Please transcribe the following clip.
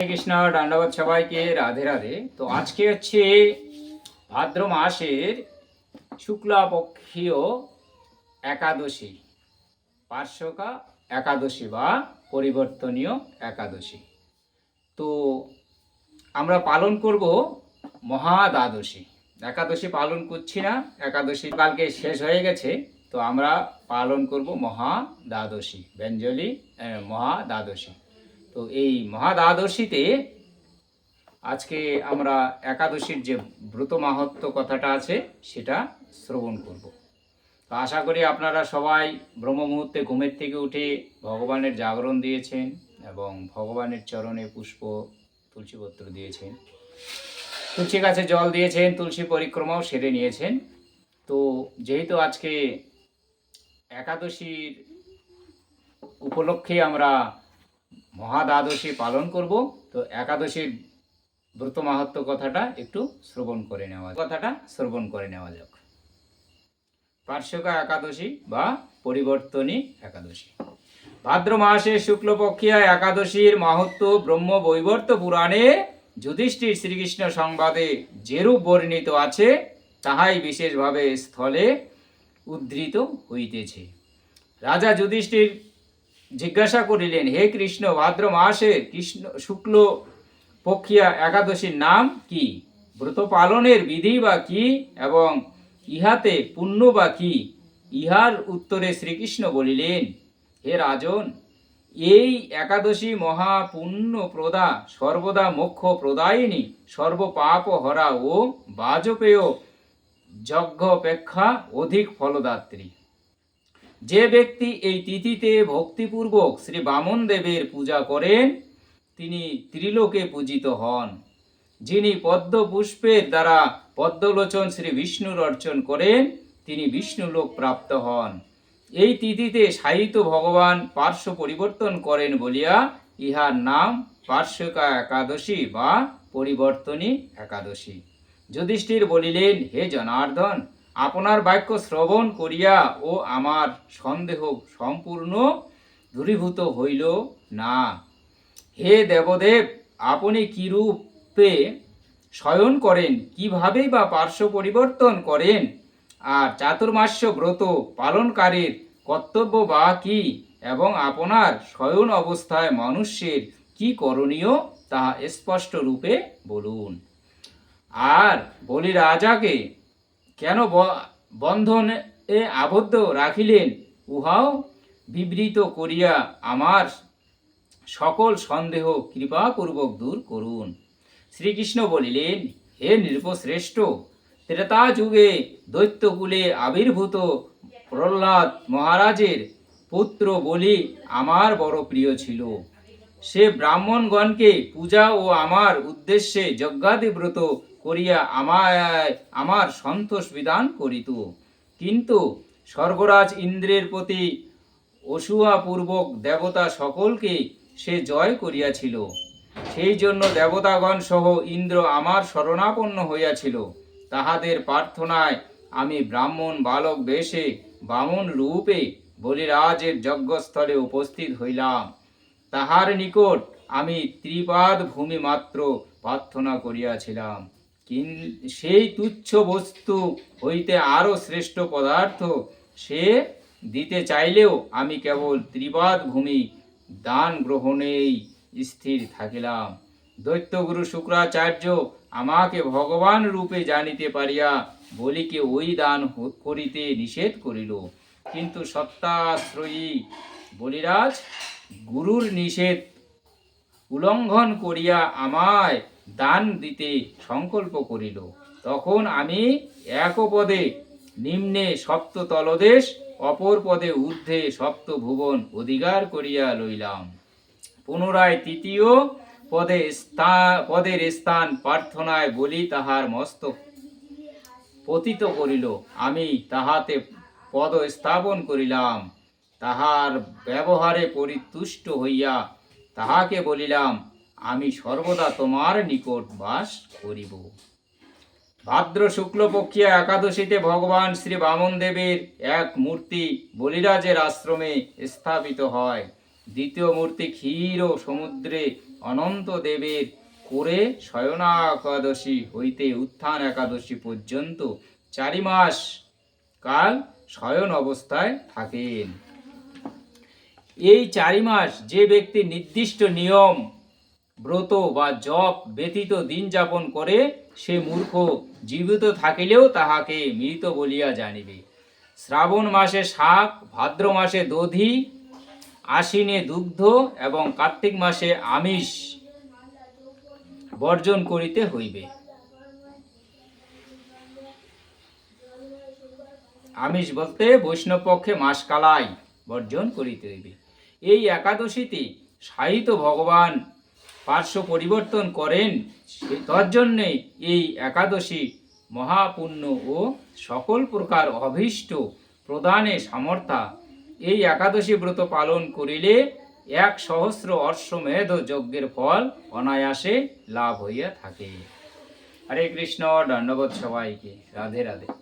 কৃষ্ণ দণ্ডবোধ সবাইকে রাধে রাধে। তো আজকে হচ্ছে ভাদ্র মাসের শুক্লাপক্ষীয় একাদশী পার্শ্বকা একাদশী বা পরিবর্তনীয় একাদশী। তো আমরা পালন করব মহাদ্বাদশী। একাদশী পালন করছি না একাদশী কালকে শেষ হয়ে গেছে তো আমরা পালন করব মহা দ্বাদশী ব্যঞ্জলি আহ, মহা দ্বাদশী তো এই মহা দ্বাদশীতে আজকে আমরা একাদশীর যে ব্রত মাহাত্ম কথাটা আছে, সেটা শ্রবণ করব। তো আশা করি আপনারা সবাই ব্রহ্ম মুহূর্তে ঘুমের থেকে উঠে ভগবানের জাগরণ দিয়েছেন এবং ভগবানের চরণে পুষ্প, তুলসীপত্র দিয়েছেন। তুলসী গাছে জল দিয়েছেন, তুলসী পরিক্রমাও সেরে নিয়েছেন। তো যেহেতু আজকে একাদশীর উপলক্ষে আমরা মহাদ্বাদশী পালন করব, তো একাদশীর ব্রত মাহাত্ম কথাটা একটু শ্রবণ করে নেওয়া কথাটা শ্রবণ করে নেওয়া যাক। পার্শ্বকা একাদশী বা পরিবর্তনী একাদশী। ভাদ্র মাসে শুক্লপক্ষিয়া একাদশীর মাহাত্ম ব্রহ্ম বৈবর্ত পুরাণে যুধিষ্ঠির শ্রীকৃষ্ণ সংবাদে যেরূপ বর্ণিত আছে, তাহাই বিশেষভাবে স্থলে উদ্ধৃত হইতেছে। রাজা যুধিষ্ঠির জিজ্ঞাসা করিলেন, হে কৃষ্ণ, ভাদ্র মাসে কৃষ্ণ, শুক্ল পক্ষিয়া একাদশীর নাম কি? ব্রত পালনের বিধি বা কি? এবং ইহাতে পুণ্য বা কি? ইহার উত্তরে শ্রীকৃষ্ণ বলিলেন, হে রাজন, এই একাদশী মহা পুণ্য প্রদা সর্বদা মোক্ষ প্রদায়িনী সর্বপাপ হরা ও বাজপেয়, যজ্ঞপেক্ষা অধিক ফলদাত্রী। যে ব্যক্তি এই তিথিতে ভক্তিপূর্বক শ্রী বামন দেবের পূজা করেন, তিনি ত্রিলোকে পূজিত হন, যিনি পদ্ম পুষ্পের দ্বারা পদ্মলোচন শ্রী বিষ্ণুর অর্চন করেন, তিনি বিষ্ণুলোক প্রাপ্ত হন। এই তিথিতে সাহিত্য ভগবান পার্শ্ব পরিবর্তন করেন বলিয়া ইহার নাম পার্শ্বকা একাদশী বা পরিবর্তনী একাদশী। যুধিষ্ঠির বলিলেন, হে জনার্দন আপনার বাক্য শ্রবণ করিয়া ও আমার সন্দেহ সম্পূর্ণ দূরীভূত হইল না। হে দেবদেব, আপনি কীরূপে শয়ন করেন? কিভাবেই বা পার্শ্ব পরিবর্তন করেন? আর চাতুর্মাস্য ব্রত পালনকারীর কর্তব্য বা কি? এবং আপনার শয়ন অবস্থায় মানুষের কি করণীয়? তাহা স্পষ্ট রূপে বলুন। আর বলি রাজাকে কেন বন্ধনে আবদ্ধ রাখিলেন? উহাও বিবৃত করিয়া আমার সকল সন্দেহ কৃপাপূর্বক দূর করুন। শ্রীকৃষ্ণ বলিলেন, হে নৃপশ্রেষ্ঠ, ত্রেতা যুগে দৈত্যকুলে আবির্ভূত প্রহ্লাদ মহারাজের পুত্র বলি আমার বড় প্রিয় ছিল। সে ব্রাহ্মণগণকে পূজা ও আমার উদ্দেশ্যে যজ্ঞাদিব্রত করিয়া আমায়, আমার সন্তোষ বিধান করিত। কিন্তু স্বর্গরাজ ইন্দ্রের প্রতি অসুয়াপূর্বক দেবতা সকলকে সে জয় করিয়াছিল। সেই জন্য দেবতাগণ সহ ইন্দ্র আমার শরণাপন্ন হইয়াছিল। তাহাদের প্রার্থনায় আমি ব্রাহ্মণ বালক বেশে বামন রূপে বলিরাজের যজ্ঞস্থলে উপস্থিত হইলাম। তাহার নিকট আমি ত্রিপাদ ভূমি মাত্র প্রার্থনা করিয়াছিলাম। সেই তুচ্ছ বস্তু হইতে আরও শ্রেষ্ঠ পদার্থ সে দিতে চাইলেও আমি কেবল ত্রিপাদ ভূমি দান গ্রহণেই স্থির থাকিলাম। দৈত্যগুরু শুক্রাচার্য আমাকে ভগবান রূপে জানিতে পারিয়া বলিকে ওই দান করিতে নিষেধ করিল। কিন্তু সত্তাশ্রয়ী বলিরাজ, গুরুর নিষেধ উল্লঙ্ঘন করিয়া আমায় দান দিতে সংকল্প করিল, তখন আমি এক পদে নিম্নে সপ্ত তলদেশ অপর পদে ঊর্ধ্বে সপ্ত ভুবন অধিকার করিয়া লইলাম। পুনরায় তৃতীয় পদে স্থান পদের স্থান প্রার্থনায় বলি তাহার মস্তক পতিত করিল। আমি তাহাতে পদ স্থাপন করিলাম, তাহার ব্যবহারে পরিতুষ্ট হইয়া তাহাকে বলিলাম আমি সর্বদা তোমার নিকট বাস করিব। ভাদ্র শুক্লপক্ষিয়া একাদশীতে ভগবান শ্রী বামন দেবের এক মূর্তি বলিরাজের আশ্রমে স্থাপিত হয়। দ্বিতীয় মূর্তি ক্ষীর ও সমুদ্রে অনন্ত দেবের করে শয়না একাদশী হইতে উত্থান একাদশী পর্যন্ত চারি মাস কাল শয়ন অবস্থায় থাকেন। এই চারি মাস যে ব্যক্তি নির্দিষ্ট নিয়ম ব্রত বা জপ ব্যতীত দিন যাপন করে সে মূর্খ জীবিত থাকিলেও তাহাকে মৃত বলিয়া জানিবে। শ্রাবণ মাসে শাক, ভাদ্র মাসে দধি, আশ্বিনে দুগ্ধ এবং কার্তিক মাসে আমিষ বর্জন করিতে হইবে। আমিষ বলতে বৈষ্ণব পক্ষে মাস কালাই বর্জন করিতে হইবে। এই একাদশীতে সাহিত্য ভগবান পার্শ্ব পরিবর্তন করেন তজ্জন্যে এই একাদশী মহাপুণ্য ও সকল প্রকার অভীষ্ট প্রদানে সামর্থ্যা। এই একাদশী ব্রত পালন করিলে এক সহস্র অশ্বমেধ যজ্ঞের ফল অনায়াসে লাভ হইয়া থাকে। হরে কৃষ্ণ, দণ্ডবোধ সবাইকে। রাধে রাধে।